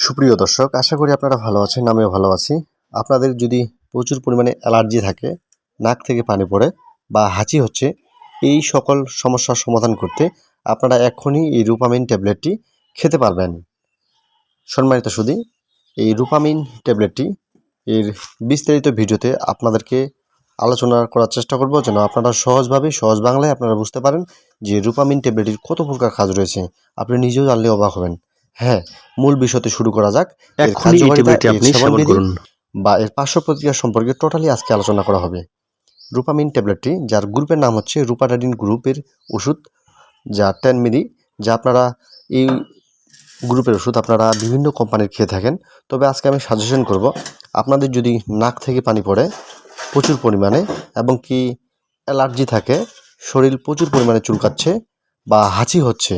সুপ্রিয় দর্শক, আশা করি আপনারা ভালো আছেন, আমিও ভালো আছি। আপনাদের যদি প্রচুর পরিমাণে অ্যালার্জি থাকে, নাক থেকে পানি পড়ে বা হাঁচি হচ্ছে, এই সকল সমস্যার সমাধান করতে আপনারা এখনই এই রুপামিন ট্যাবলেটটি খেতে পারবেন। সম্মানিত সুদী, এই রুপামিন ট্যাবলেটটি এর বিস্তারিত ভিডিওতে আপনাদেরকে আলোচনা করার চেষ্টা করব, যেন আপনারা সহজভাবে, সহজ বাংলায় আপনারা বুঝতে পারেন যে রুপামিন ট্যাবলেটের কত প্রকার কাজ রয়েছে। আপনি নিজেও জানলে অবাক হবেন। হ্যাঁ মূল বিষয়তে শুরু করা যাক। বা এর পার্শ্ব প্রতিক্রিয়া সম্পর্কে টোটালি আজকে আলোচনা করা হবে। রুপামিন ট্যাবলেটটি যার গ্রুপের নাম হচ্ছে রুপাডাডিন গ্রুপের ওষুধ যা টেন মিলি যা আপনারা এই গ্রুপের ওষুধ আপনারা বিভিন্ন কোম্পানির খেয়ে থাকেন। তবে আজকে আমি সাজেশন করব আপনাদের যদি নাক থেকে পানি পড়ে প্রচুর পরিমাণে এবং কি অ্যালার্জি থাকে শরীর প্রচুর পরিমাণে চুলকাচ্ছে বা হাঁচি হচ্ছে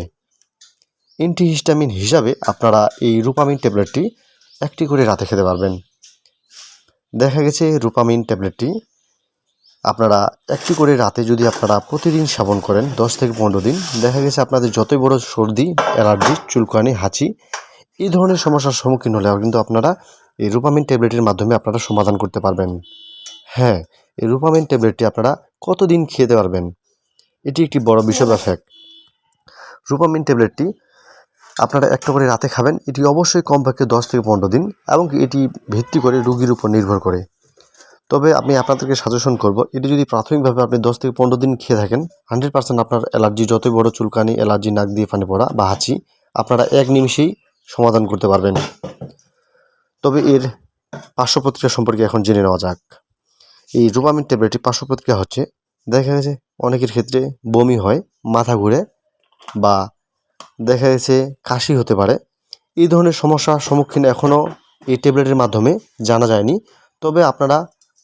অ্যান্টিহিস্টামিন হিসাবে আপনারা এই রুপামিন ট্যাবলেটটি একটি করে রাতে খেতে পারবেন। দেখা গেছে রুপামিন ট্যাবলেটটি আপনারা একটি করে রাতে যদি আপনারা প্রতিদিন সেবন করেন, দশ থেকে পনেরো দিন, দেখা গেছে আপনাদের যতই বড় সর্দি, অ্যালার্জি, চুলকানি, হাঁচি, এই ধরনের সমস্যার সম্মুখীন হলেও কিন্তু আপনারা এই রুপামিন ট্যাবলেটের মাধ্যমে আপনারা সমাধান করতে পারবেন। হ্যাঁ এই রুপামিন ট্যাবলেটটি আপনারা কতদিন খেতে পারবেন? এটি একটি বড় বিষয় বা রুপামিন ট্যাবলেটটি আপনারা একটা করে রাতে খাবেন। এটি অবশ্যই কমপক্ষে দশ থেকে পনেরো দিন এবং এটি ভিত্তি করে রুগীর উপর নির্ভর করে। তবে আমি আপনাদেরকে সাজেশন করব, এটি যদি প্রাথমিকভাবে আপনি দশ থেকে পনেরো দিন খেয়ে থাকেন হান্ড্রেড পার্সেন্ট আপনার অ্যালার্জি, যতই বড় চুলকানি, অ্যালার্জি, নাক দিয়ে পানি পড়া বা হাঁচি, আপনারা এক নিমিষেই সমাধান করতে পারবেন। তবে এর পার্শ্ব প্রতিক্রিয়া সম্পর্কে এখন জেনে নেওয়া যাক। এই রুবামিন ট্যাবলেটটি পার্শ্ব প্রতিক্রিয়া হচ্ছে, দেখা গেছে অনেকের ক্ষেত্রে বমি হয়, মাথা ঘুরে বা দেখা গেছে কাশি হতে পারে। এই ধরনের সমস্যার সম্মুখীন এখনও এই ট্যাবলেটের মাধ্যমে জানা যায়নি। তবে আপনারা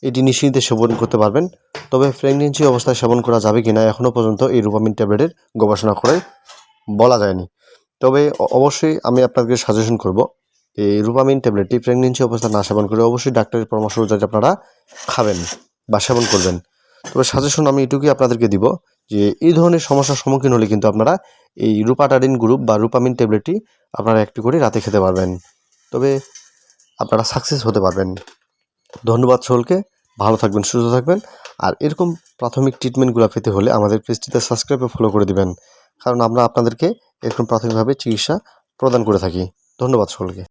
এটি নিশ্চিন্তে সেবন করতে পারবেন। তবে প্রেগনেন্সি অবস্থায় সেবন করা যাবে কিনা এখনও পর্যন্ত এই রুপামিন ট্যাবলেটের গবেষণা করে বলা যায়নি। তবে অবশ্যই আমি আপনাদেরকে সাজেশন করব, এই রুপামিন ট্যাবলেটটি প্রেগনেন্সি অবস্থা না সেবন করে অবশ্যই ডাক্তারের পরামর্শ অনুযায়ী আপনারা খাবেন বা সেবন করবেন। তবে সাজেশন আমি এটুকুই আপনাদেরকে দিব যে এই ধরনের সমস্যার সম্মুখীন হলে কিন্তু আপনারা এই রুপাটাডিন গ্রুপ বা রূপামিন ট্যাবলেটটি আপনারা একটি করে রাতে খেতে পারবেন। তবে আপনারা সাকসেস হতে পারবেন। ধন্যবাদ সকলকে। ভালো থাকবেন, সুস্থ থাকবেন। আর এরকম প্রাথমিক ট্রিটমেন্টগুলো পেতে হলে আমাদের পেজটিতে সাবস্ক্রাইব ফলো করে দিবেন। কারণ আমরা আপনাদেরকে এরকম প্রাথমিকভাবে চিকিৎসা প্রদান করে থাকি। ধন্যবাদ সকলকে।